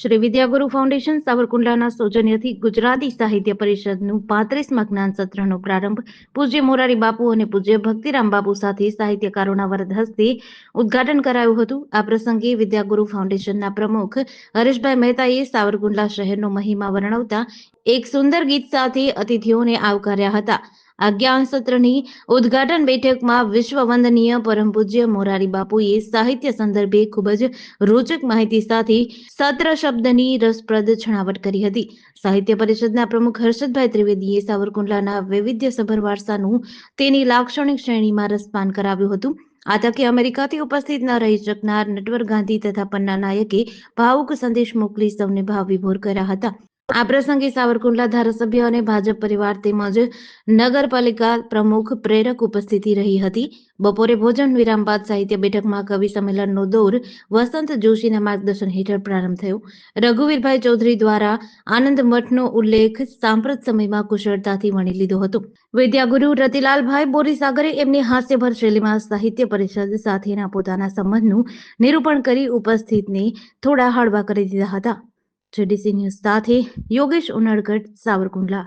Shri Vidyaguru foundation સાવરકુંડલાના સૌજન્યથી ગુજરાતી સાહિત્ય પરિષદનું પાંત્રીસમાં જ્ઞાન સત્રનો પ્રારંભ પૂજ્ય મોરારી બાપુ અને પૂજ્ય ભક્તિરામ બાપુ સાથે સાહિત્યકારોના વરદ હસ્તે ઉદ્ઘાટન કરાયું હતું. આ પ્રસંગે વિદ્યાગુરુ ફાઉન્ડેશનના પ્રમુખ હરેશભાઈ મહેતાએ સાવરકુંડલા શહેરનો મહિમા વર્ણવતા એક સુંદર ગીત સાથે અતિથિઓને આવકાર્યા હતા. આ જ્ઞાન સત્રની ઉદ્ઘાટન બેઠકમાં વિશ્વ વંદનીય પરમ પૂજ્ય મોરારી બાપુએ સાહિત્ય સંદર્ભે ખૂબ જ રોચક માહિતી સાથે સત્ર શબ્દની રસપ્રદ છણાવટ કરી હતી. સાહિત્ય પરિષદના પ્રમુખ હર્ષદભાઈ ત્રિવેદીએ સાવરકુંડલાના વૈવિધ્યસભર વારસાનું તેની લાક્ષણિક શ્રેણીમાં રસપાન કરાવ્યું હતું. આ તકે અમેરિકાથી ઉપસ્થિત ન રહી શકનાર નટવર ગાંધી તથા પન્ના નાયકે ભાવુક સંદેશ મોકલી સૌને ભાવ વિભોર કર્યા હતા. આ પ્રસંગે સાવરકુંડલા ધારાસભ્ય અને ભાજપ પરિવાર તેમજ નગરપાલિકા પ્રમુખ પ્રેરક ઉપસ્થિતિ રહી હતી. બપોરે ભોજન વિરામ બાદ સાહિત્ય બેઠકમાં કવિ સંમેલનનો દોર વસંત જોશીના માર્ગદર્શન હેઠળ પ્રારંભ થયો. રઘુવીરભાઈ ચૌધરી દ્વારા આનંદ મઠનો ઉલ્લેખ સાંપ્રત સમયમાં કુશળતાથી વણી લીધો હતો. વિદ્યાગુરુ રતિલાલભાઈ બોરીસાગરે એમની હાસ્યભર શૈલીમાં સાહિત્ય પરિષદ સાથેના પોતાના સંબંધનું નિરૂપણ કરી ઉપસ્થિતને થોડા હળવા કરી દીધા હતા. જેડીસી ન્યૂઝ સાથે યોગેશ ઉનડગઢ સાવરકુંડલા